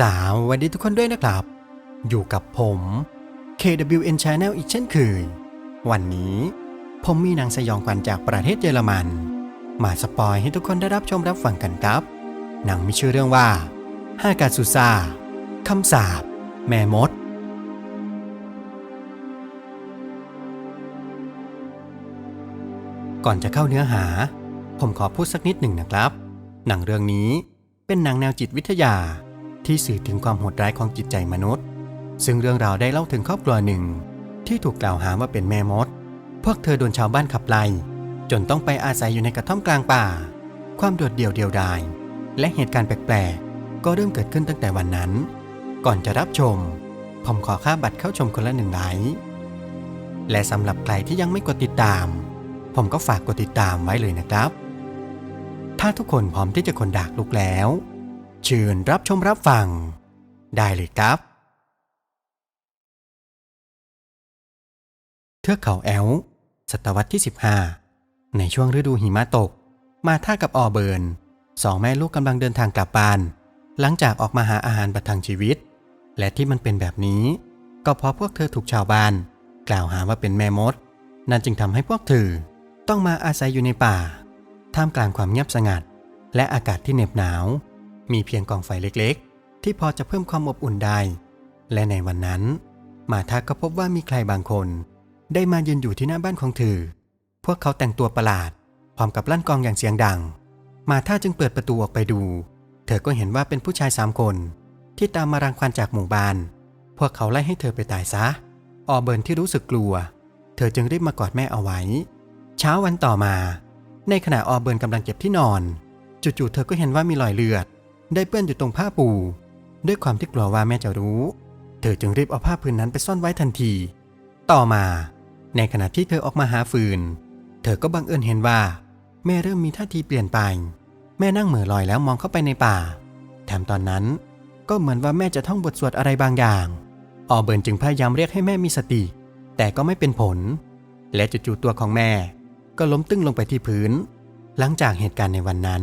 สวัสดีทุกคนด้วยนะครับ อยู่กับผม KWN Channel อีกเช่นเคย วันนี้ผมมีหนังสยองขวัญจากประเทศเยอรมัน มาสปอยให้ทุกคนได้รับชมรับฟังกันครับ หนังมีชื่อเรื่องว่าฮากาซูซาคำสาปแม่มด ก่อนจะเข้าเนื้อหา ผมขอพูดสักนิดหนึ่งนะครับ หนังเรื่องนี้เป็นหนังแนวจิตวิทยา ที่สื่อถึงความโหดร้ายของจิตใจมนุษย์ ซึ่งเรื่องราวได้เล่าถึงครอบครัวหนึ่ง ที่ถูกกล่าวหาว่าเป็นแม่มด พวกเธอโดนชาวบ้านขับไล่จนต้องไปอาศัยอยู่ในกระท่อมกลางป่า ความโดดเดี่ยวเดียวดาย และเหตุการณ์แปลกๆ ก็เริ่มเกิดขึ้นตั้งแต่วันนั้น ก่อนจะรับชม ผมขอค่าบัตรเข้าชมคนละหนึ่งไลค์และสำหรับใครที่ยังไม่กดติดตาม ผมก็ฝากกดติดตามไว้เลยนะครับ ถ้าทุกคนพร้อมที่จะคนดากลุกแล้ว เชิญรับชมรับฟัง ได้เลยครับเทือกเขาแอลศตวรรษที่ 15 ในช่วงฤดูหิมะตก มาท่ากับออเบิร์นสองแม่ลูกกำลังเดินทางกลับบ้าน หลังจากออกมาหาอาหารประทังชีวิต และที่มันเป็นแบบนี้ ก็เพราะพวกเธอถูกชาวบ้าน กล่าวหาว่าเป็นแม่มด นั่นจึงทำให้พวกเธอต้องมาอาศัยอยู่ในป่า ท่ามกลางความเงียบสงัด และอากาศที่เหน็บหนาว มีเพียงกองไฟเล็กๆ ที่พอจะเพิ่มความอบอุ่นได้ และในวันนั้น มาทาก็พบว่ามีใครบางคน ได้มายืนอยู่ที่หน้าบ้านของเธอ พวกเขาแต่งตัวประหลาด พร้อมกับลั่นกองอย่างเสียงดัง มาท่าจึงเปิดประตูออกไปดู เธอก็เห็นว่าเป็นผู้ชายสามคน ที่ตามมารังควานจากหมู่บ้าน พวกเขาไล่ให้เธอไปตายซะ ออเบิร์นที่รู้สึกกลัว เธอจึงรีบมากอดแม่เอาไว้ เช้าวันต่อมา ในขณะออเบิร์นกำลังเก็บที่นอน จู่ๆเธอก็เห็นว่ามีรอยเลือด ได้เปื้อนอยู่ตรงผ้าปู ด้วยความที่กลัวว่าแม่จะรู้ เธอจึงรีบเอาผ้าผืนนั้นไปซ่อนไว้ทันที ต่อมา ในขณะที่เธอออกมาหาฟืน เธอก็บังเอิญเห็นว่า แม่เริ่มมีท่าทีเปลี่ยนไป แม่นั่งเหม่อลอยแล้วมองเข้าไปในป่า แถมตอนนั้น ก็เหมือนว่าแม่จะท่องบทสวดอะไรบางอย่างออเบิร์นจึงพยายามเรียกให้แม่มีสติ แต่ก็ไม่เป็นผล และจู่ๆตัวของแม่ ก็ล้มตึ้งลงไปที่พื้น หลังจากเหตุการณ์ในวันนั้น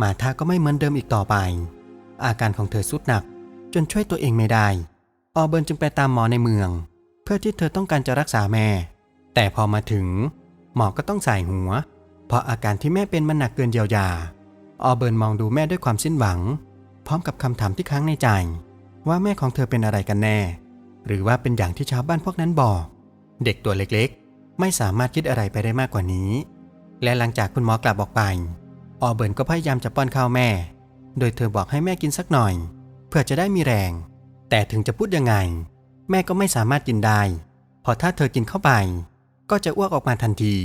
มาธาก็ไม่เหมือนเดิมอีกต่อไป อาการของเธอสุดหนัก จนช่วยตัวเองไม่ได้ ออเบิร์นจึงไปตามหมอในเมือง เพื่อที่เธอต้องการจะรักษาแม่ แต่พอมาถึง หมอก็ต้องใส่หัว เพราะอาการที่แม่เป็นมันหนักเกินเยียวยา ออเบิร์นมองดูแม่ด้วยความสิ้นหวัง พร้อมกับคำถามที่ค้างในใจ ว่าแม่ของเธอเป็นอะไรกันแน่ หรือว่าเป็นอย่างที่ชาวบ้านพวกนั้นบอก เด็กตัวเล็กๆ ไม่สามารถคิดอะไรไปได้มากกว่านี้ และหลังจากคุณหมอกลับออกไป ออเบิร์นก็พยายามจะป้อนข้าวแม่ โดยเธอบอกให้แม่กินสักหน่อย เพื่อจะได้มีแรง แต่ถึงจะพูดยังไง แม่ก็ไม่สามารถกินได้เพราะถ้าเธอกินเข้าไป ก็จะอ้วกออกมาทันที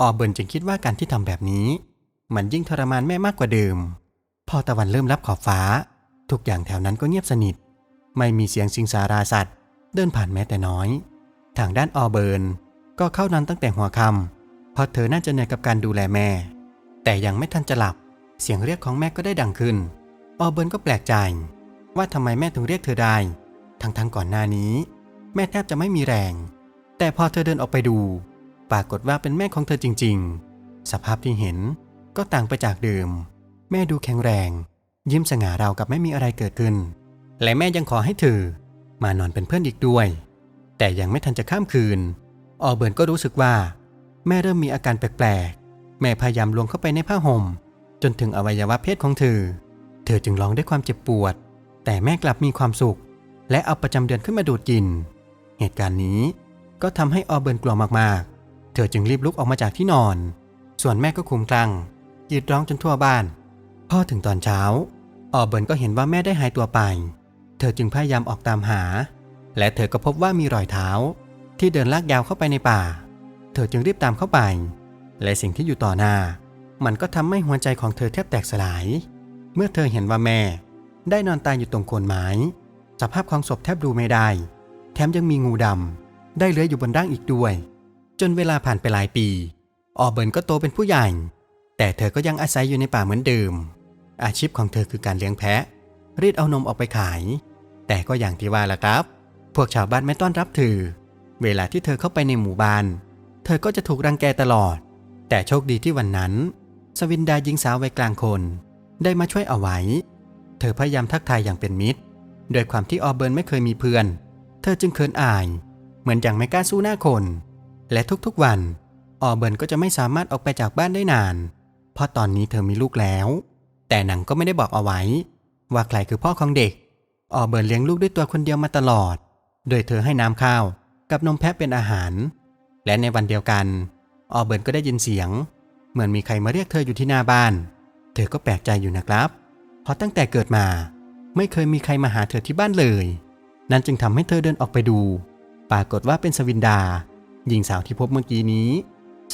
ออเบิร์นจึงคิดว่าการที่ทำแบบนี้ มันยิ่งทรมานแม่มากกว่าเดิม พอตะวันเริ่มรับขอบฟ้า ทุกอย่างแถวนั้นก็เงียบสนิท ไม่มีเสียงสิงสาราสัตว์ เดินผ่านแม้แต่น้อย ทางด้านออเบิร์นก็เข้านอนตั้งแต่หัวค่ำเพราะเธอน่าจะเหนื่อยกับการดูแลแม่ แต่ยังไม่ทันจะหลับ เสียงเรียกของแม่ก็ได้ดังขึ้น ออเบิร์นก็แปลกใจ ว่าทำไมแม่ถึงเรียกเธอได้ ทั้งๆก่อนหน้านี้ แม่แทบจะไม่มีแรง แต่พอเธอเดินออกไปดู ปรากฏว่าเป็นแม่ของเธอจริง ๆ สภาพที่เห็นก็ต่างไปจากเดิม แม่ดูแข็งแรง ยิ้มสง่าราวกับไม่มีอะไรเกิดขึ้น และแม่ยังขอให้เธอ มานอนเป็นเพื่อนอีกด้วย แต่ยังไม่ทันจะข้ามคืน ออเบิร์นก็รู้สึกว่า แม่เริ่มมีอาการแปลกๆ แม่พยายามลวงเข้าไปในผ้าห่ม จนถึงอวัยวะเพศของเธอ เธอจึงร้องด้วยความเจ็บปวด แต่แม่กลับมีความสุข และเอาประจำเดือนขึ้นมาดูดกิน เหตุการณ์นี้ก็ทำให้ออเบิร์นกลัวมากๆ เธอจึงรีบลุกออกมาจากที่นอน ส่วนแม่ก็คุมคลั่งกรีดร้องจนทั่วบ้านพอถึงตอนเช้า ออเบิร์นก็เห็นว่าแม่ได้หายตัวไป เธอจึงพยายามออกตามหา และเธอก็พบว่ามีรอยเท้า ที่เดินลากยาวเข้าไปในป่า เธอจึงรีบตามเข้าไป และสิ่งที่อยู่ต่อหน้า มันก็ทำให้หัวใจของเธอแทบแตกสลาย เมื่อเธอเห็นว่าแม่ ได้นอนตายอยู่ตรงโคนไม้ สภาพของศพแทบดูไม่ได้ แถมยังมีงูดำได้เลื้อยอยู่บนร่างอีกด้วย จนเวลาผ่านไปหลายปี ออเบิร์นก็โตเป็นผู้ใหญ่ แต่เธอก็ยังอาศัยอยู่ในป่าเหมือนเดิม อาชีพของเธอคือการเลี้ยงแพะ รีดเอานมออกไปขาย แต่ก็อย่างที่ว่าละครับ พวกชาวบ้านไม่ต้อนรับเธอ เวลาที่เธอเข้าไปในหมู่บ้าน เธอก็จะถูกรังแกตลอด แต่โชคดีที่วันนั้น สวินดาหญิงสาววัยกลางคน ได้มาช่วยเอาไว้ เธอพยายามทักทายอย่างเป็นมิตรโดยความที่ออเบิร์นไม่เคยมีเพื่อน เธอจึงเขินอาย เหมือนอย่างไม่กล้าสู้หน้าคน และทุกๆวันออเบิร์นก็จะไม่สามารถออกไปจากบ้านได้นาน เพราะตอนนี้เธอมีลูกแล้ว แต่หนังก็ไม่ได้บอกเอาไว้ ว่าใครคือพ่อของเด็ก ออเบิร์นเลี้ยงลูกด้วยตัวคนเดียวมาตลอด โดยเธอให้น้ำข้าวกับนมแพะเป็นอาหาร และในวันเดียวกัน ออเบิร์นก็ได้ยินเสียง เหมือนมีใครมาเรียกเธออยู่ที่หน้าบ้าน เธอก็แปลกใจอยู่นะครับ เพราะตั้งแต่เกิดมา ไม่เคยมีใครมาหาเธอที่บ้านเลย นั่นจึงทำให้เธอเดินออกไปดู ปรากฏว่าเป็นสวินดา หญิงสาวที่พบเมื่อกี้นี้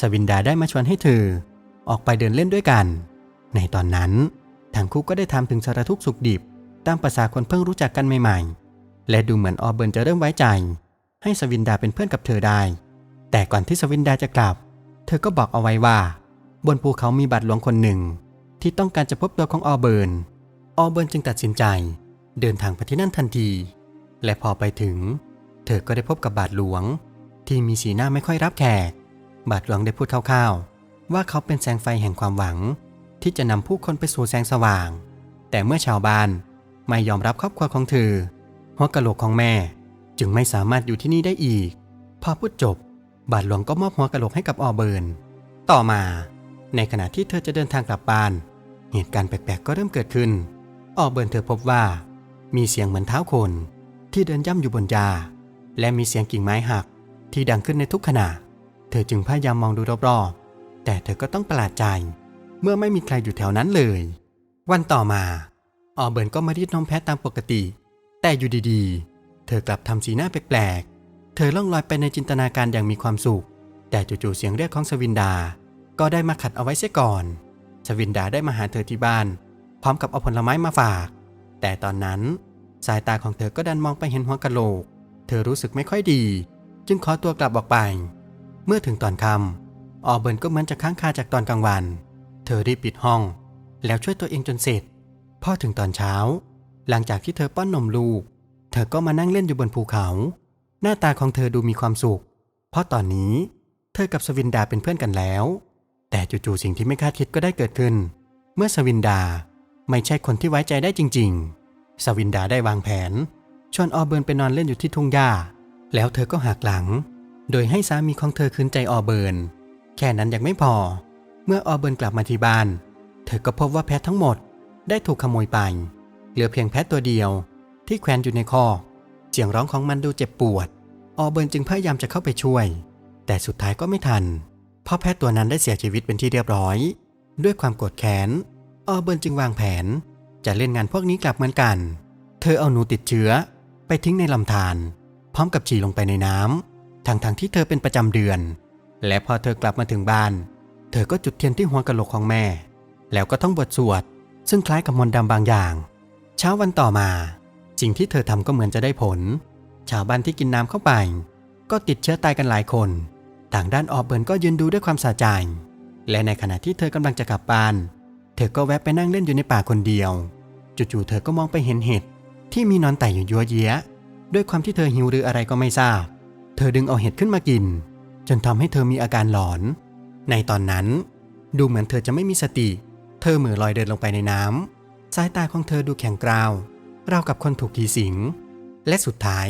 สวินดาได้มาชวนให้เธอ ออกไปเดินเล่นด้วยกัน ในตอนนั้นทั้งคู่ก็ได้ทำถึงสารทุกข์สุขดิบ ตามภาษาคนเพิ่งรู้จักกันใหม่ๆ และดูเหมือนออเบิร์นจะเริ่มไว้ใจ ให้สวินดาเป็นเพื่อนกับเธอได้ แต่ก่อนที่สวินดาจะกลับ เธอก็บอกเอาไว้ว่า บนภูเขามีบัตรหลวงคนหนึ่ง ที่ต้องการจะพบตัวของออเบิร์น ออเบิร์นจึงตัดสินใจ เดินทางไปที่นั่นทันที และพอไปถึง เธอก็ได้พบกับบาทหลวง ที่มีสีหน้าไม่ค่อยรับแขก บาทหลวงได้พูดคร่าวๆ ว่าเขาเป็นแสงไฟแห่งความหวัง ที่จะนำผู้คนไปสู่แสงสว่าง แต่เมื่อชาวบ้านไม่ยอมรับครอบครัวของเธอหัวกะโหลกของแม่จึงไม่สามารถอยู่ที่นี่ได้อีก พอพูดจบ บาทหลวงก็มอบหัวกะโหลกให้กับออเบิร์น ต่อมา ในขณะที่เธอจะเดินทางกลับบ้าน เหตุการณ์แปลกๆก็เริ่มเกิดขึ้น ออเบิร์นเธอพบว่า มีเสียงเหมือนเท้าคน ที่เดินย่ำอยู่บนยาและมีเสียงกิ่งไม้หัก ที่ดังขึ้นในทุกขณะ เธอจึงพยายามมองดูรอบๆ แต่เธอก็ต้องประหลาดใจ เมื่อไม่มีใครอยู่แถวนั้นเลย วันต่อมา ออเบิร์นก็มารีดนมแพะตามปกติ แต่อยู่ดีๆ เธอกลับทำสีหน้าแปลกๆ เธอล่องลอยไปในจินตนาการอย่างมีความสุข แต่จู่ๆเสียงเรียกของสวินดา ก็ได้มาขัดเอาไว้เสียก่อน สวินดาได้มาหาเธอที่บ้าน พร้อมกับเอาผลไม้มาฝาก แต่ตอนนั้น สายตาของเธอก็ดันมองไปเห็นหัวกะโหลก เธอรู้สึกไม่ค่อยดี จึงขอตัวกลับออกไป เมื่อถึงตอนค่ำออเบิร์นก็เหมือนจะค้างคาจากตอนกลางวัน เธอรีบปิดห้อง แล้วช่วยตัวเองจนเสร็จ พอถึงตอนเช้า หลังจากที่เธอป้อนนมลูก เธอก็มานั่งเล่นอยู่บนภูเขา หน้าตาของเธอดูมีความสุข เพราะตอนนี้เธอกับสวินดาเป็นเพื่อนกันแล้ว แต่จู่ๆสิ่งที่ไม่คาดคิดก็ได้เกิดขึ้น เมื่อสวินดาไม่ใช่คนที่ไว้ใจได้จริง ๆ สวินดาได้วางแผน ชวนออเบิร์นไปนอนเล่นอยู่ที่ทุ่งหญ้า แล้วเธอก็หักหลัง โดยให้สามีของเธอคืนใจออเบิร์น แค่นั้นยังไม่พอ เมื่อออเบิร์นกลับมาที่บ้าน เธอก็พบว่าแพะทั้งหมดได้ถูกขโมยไป เหลือเพียงแพะตัวเดียวที่แขวนอยู่ในคอก เสียงร้องของมันดูเจ็บปวด ออเบิร์นจึงพยายามจะเข้าไปช่วย แต่สุดท้ายก็ไม่ทัน เพราะแพะตัวนั้นได้เสียชีวิตเป็นที่เรียบร้อย ด้วยความโกรธแค้น ออเบิร์นจึงวางแผน จะเล่นงานพวกนี้กลับเหมือนกัน เธอเอาหนูติดเชื้อ ไปทิ้งในลำธารพร้อมกับฉี่ลงไปในน้ำทั้งๆทที่เธอเป็นประจำเดือน และพอเธอกลับมาถึงบ้าน เธอก็จุดเทียนที่หัวกะโหลกของแม่ แล้วก็ต้องบทสวดซึ่งคล้ายกับมนต์ดำบางอย่าง เช้าวันต่อมา สิ่งที่เธอทำก็เหมือนจะได้ผล ชาวบ้านที่กินน้ำเข้าไป ก็ติดเชื้อตายกันหลายคน ต่างด้านออบเบิร์นก็ยืนดูด้วยความสะใจ และในขณะที่เธอกำลังจะกลับบ้าน เธอก็แวะไปนั่งเล่นอยู่ในป่าคนเดียว จู่ๆเธอก็มองไปเห็นเห็ดที่มีนอนไต่อยู่ยัวเยียะด้วยความที่เธอหิวหรืออะไรก็ไม่ทราบ เธอดึงเอาเห็ดขึ้นมากิน จนทำให้เธอมีอาการหลอน ในตอนนั้นดูเหมือนเธอจะไม่มีสติ เธอเหมือลอยเดินลงไปในน้ำสายตาของเธอดูแข็งกร้าว ราวกับคนถูกผีสิง และสุดท้าย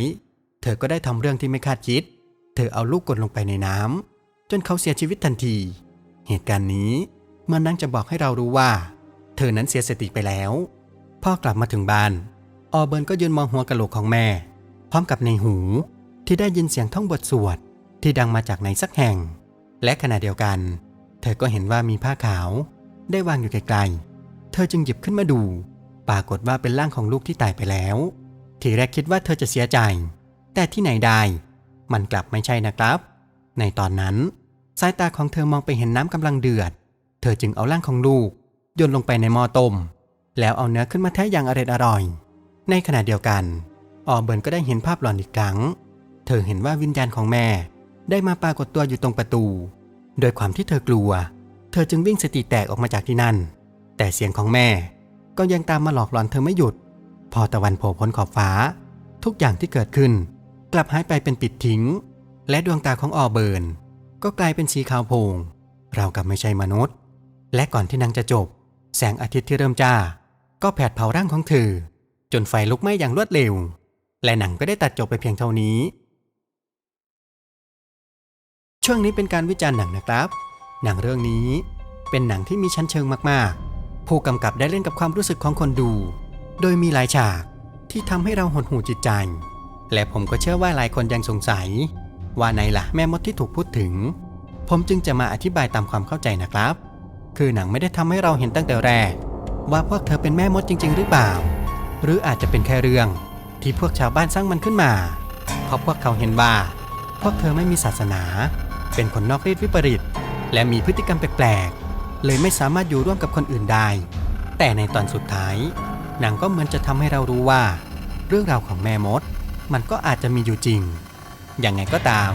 เธอก็ได้ทำเรื่องที่ไม่คาดคิด เธอเอาลูกกดลงไปในน้ำจนเขาเสียชีวิตทันที เหตุการณ์นี้มันนั่งจะบอกให้เรารู้ว่า เธอนั้นเสียสติไปแล้ว พ่อกลับมาถึงบ้าน ออเบิร์นก็ยืนมองหัวกะโหลกของแม่ พร้อมกับในหูที่ได้ยินเสียงท่องบทสวดที่ดังมาจากไหนสักแห่ง และขณะเดียวกัน เธอก็เห็นว่ามีผ้าขาว ได้วางอยู่ไกลๆ เธอจึงหยิบขึ้นมาดู ปรากฏว่าเป็นร่างของลูกที่ตายไปแล้ว ทีแรกคิดว่าเธอจะเสียใจ แต่ที่ไหนได้ มันกลับไม่ใช่นะครับ ในตอนนั้น สายตาของเธอมองไปเห็นน้ำกำลังเดือด เธอจึงเอาร่างของลูกโยนลงไปในหม้อต้ม แล้วเอาเนื้อขึ้นมาแทะอย่างอร่อยอร่อย ในขณะเดียวกัน ออเบิร์นก็ได้เห็นภาพหลอนอีกครั้ง เธอเห็นว่าวิญญาณของแม่ ได้มาปรากฏตัวอยู่ตรงประตู โดยความที่เธอกลัว เธอจึงวิ่งสติแตกออกมาจากที่นั่น แต่เสียงของแม่ ก็ยังตามมาหลอกหลอนเธอไม่หยุด พอตะวันโผล่พ้นขอบฟ้า ทุกอย่างที่เกิดขึ้น กลับหายไปเป็นปิดทิ้ง และดวงตาของออเบิร์น ก็กลายเป็นสีขาวโพลงเรากับไม่ใช่มนุษย์ และก่อนที่นางจะจบ แสงอาทิตย์ที่เริ่มจ้า ก็แผดเผาร่างของเธอจจนไฟลุกไหม้อย่างรวดเร็ว และหนังก็ได้ตัดจบไปเพียงเท่านี้ ช่วงนี้เป็นการวิจารณ์หนังนะครับ หนังเรื่องนี้เป็นหนังที่มีชั้นเชิงมากๆ ผู้กำกับได้เล่นกับความรู้สึกของคนดู โดยมีหลายฉากที่ทำให้เราหดหูจิตใจ และผมก็เชื่อว่าหลายคนยังสงสัย ว่าไหนล่ะแม่มดที่ถูกพูดถึง ผมจึงจะมาอธิบายตามความเข้าใจนะครับ คือหนังไม่ได้ทำให้เราเห็นตั้งแต่แรก ว่าพวกเธอเป็นแม่มดจริง ๆ หรือเปล่า หรืออาจจะเป็นแค่เรื่อง ที่พวกชาวบ้านสร้างมันขึ้นมา เพราะพวกเขาเห็นว่า พวกเธอไม่มีศาสนา เป็นคนนอกรีดวิปริต และมีพฤติกรรมแปลกๆ เลยไม่สามารถอยู่ร่วมกับคนอื่นได้ แต่ในตอนสุดท้ายหนังก็เหมือนจะทำให้เรารู้ว่า เรื่องราวของแม่มด มันก็อาจจะมีอยู่จริง อย่างไงก็ตาม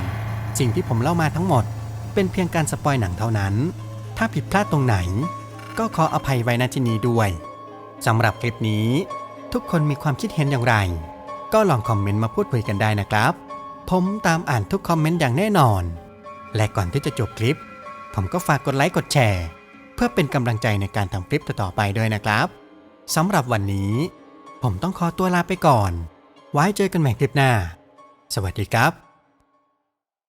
สิ่งที่ผมเล่ามาทั้งหมด เป็นเพียงการสปอยหนังเท่านั้น ถ้าผิดพลาดตรงไหน ก็ขออภัยไว้ณที่นี้ด้วยสำหรับคลิปนี้ ทุกคนมีความคิดเห็นอย่างไร ก็ลองคอมเมนต์มาพูดคุยกันได้นะครับ ผมตามอ่านทุกคอมเมนต์อย่างแน่นอน และก่อนที่จะจบคลิป ผมก็ฝากกดไลค์กดแชร์ พื่อเป็นกำลังใจในการทำคลิปต่อๆไปด้วยนะครับสำหรับวันนี้ ผมต้องขอตัวลาไปก่อน ไว้เจอกันใหม่คลิปหน้า สวัสดีครับ